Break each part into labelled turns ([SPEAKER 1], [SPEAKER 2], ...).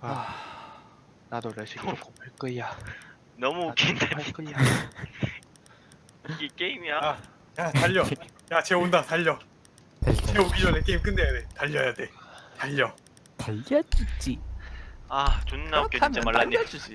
[SPEAKER 1] 아, 나도 레시피로 할 거야.
[SPEAKER 2] 너무 웃긴다.
[SPEAKER 1] 할 거야.
[SPEAKER 2] 이게 게임이야.
[SPEAKER 3] 아, 야 달려. 야, 쟤 온다. 달려. 쟤 오기 전에 게임 끝내야 돼. 달려야 돼. 달려.
[SPEAKER 4] 달려주지.
[SPEAKER 2] 아 존나 웃겨 진짜 말라니.
[SPEAKER 4] 달려주지.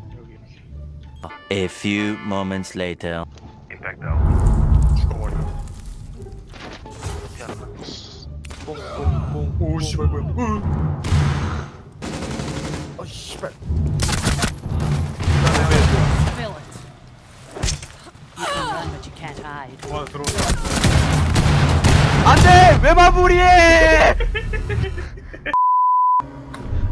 [SPEAKER 1] 여기.
[SPEAKER 5] A few moments later.
[SPEAKER 3] 죽어버려.
[SPEAKER 1] 뽕뽕뽕.
[SPEAKER 3] 오, 씨발 뭐야? 으.
[SPEAKER 4] 어 씨발.
[SPEAKER 6] Fill it. You can run, but you can't hide.
[SPEAKER 3] 와, 들어온다.
[SPEAKER 1] 안돼 왜 마무리해?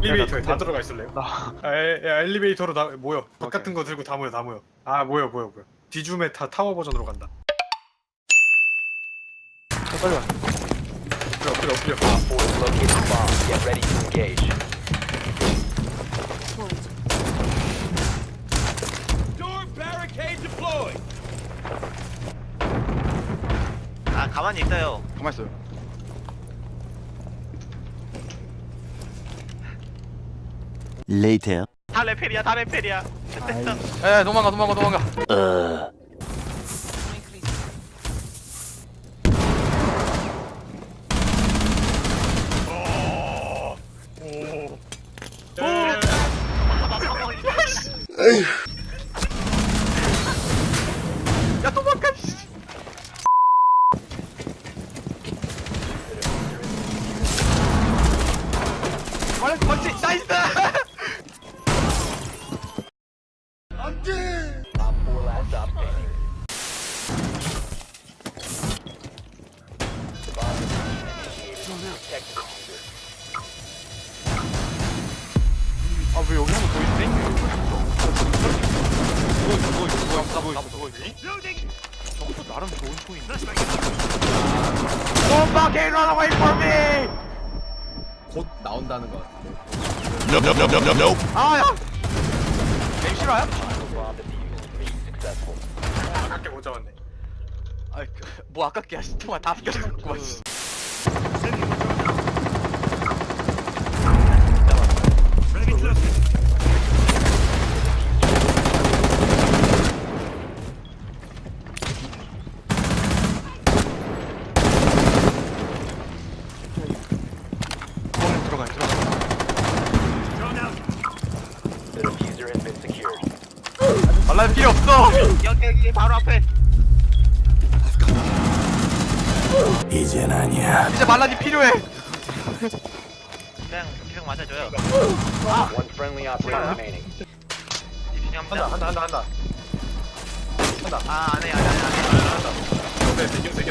[SPEAKER 3] 엘리베이터에 다 들어가 있을래요?
[SPEAKER 1] 나
[SPEAKER 3] 아, 에, 야, 엘리베이터로 다 모여. 박 같은 거 들고 다 모여, 다 모여. 아, 모여, 모여, 모여. 디주메타 타워 버전으로 간다.
[SPEAKER 1] 빨리 와.
[SPEAKER 3] 엎드려, 엎드려, 엎드려.
[SPEAKER 7] Op 4 has located a bomb. Get ready to engage.
[SPEAKER 2] 아 가만히 있어요.
[SPEAKER 1] 가만 있어요.
[SPEAKER 5] Later.
[SPEAKER 2] 다 레펠이야 다 레펠이야.
[SPEAKER 1] 에 도망가 도망가 도망가.
[SPEAKER 3] 에,
[SPEAKER 1] 야 도망가. 씨. 맞지 나이스.
[SPEAKER 7] Protect the diffuser.
[SPEAKER 1] 아왜 여기 한번 더 있네? 있어 누워 있어 누워 있어 누워 있어. 저것도 나름 좋은 총인데. Don't fucking run away from me!
[SPEAKER 4] 곧 나온다는 거 같은데.
[SPEAKER 1] 아야. 내 실화야?
[SPEAKER 7] Bomb diffused. Mission successful.
[SPEAKER 3] 아깝게 못 잡았네.
[SPEAKER 1] 아이 그, 뭐 아깝게 하시 통화 다 비켜줬구만. 구멍에 들어가 들어가.
[SPEAKER 7] The diffuser has been secured.
[SPEAKER 1] 말라는 필요 없어.
[SPEAKER 2] 여기 여기 바로 앞에.
[SPEAKER 5] 이젠 아니야.
[SPEAKER 1] 이제 말란이 필요해.
[SPEAKER 2] 그냥 그냥 맞아줘요.
[SPEAKER 7] One friendly operator remaining.
[SPEAKER 3] 한다,
[SPEAKER 2] 합니다.
[SPEAKER 3] 한다, 한다, 한다.
[SPEAKER 2] 아 안해 안해 안해.
[SPEAKER 3] 네, 생겨, 생겨.